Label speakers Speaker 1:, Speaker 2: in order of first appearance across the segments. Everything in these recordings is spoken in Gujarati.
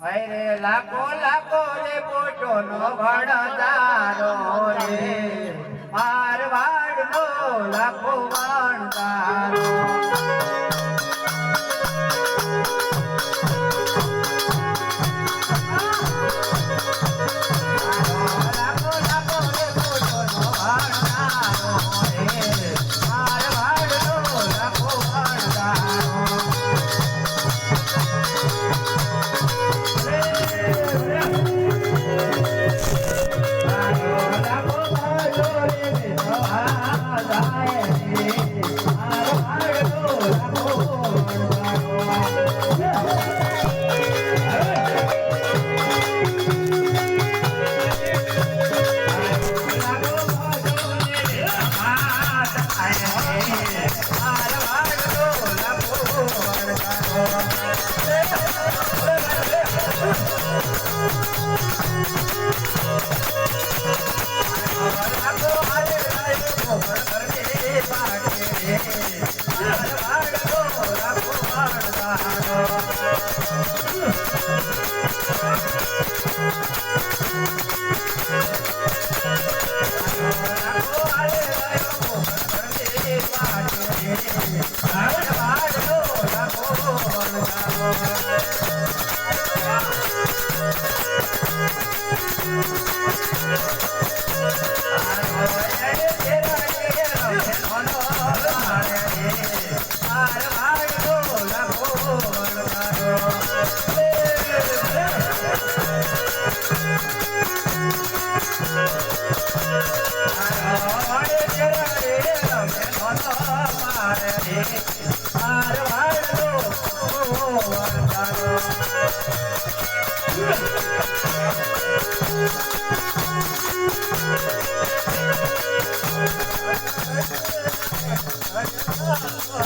Speaker 1: અરે લાખો લાખો રે પોટો નો ભણદારો રે. મારવાડ નો લાખો ભણદારો
Speaker 2: Oh,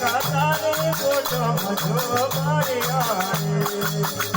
Speaker 2: કાતાની કોચો મજો મારિયા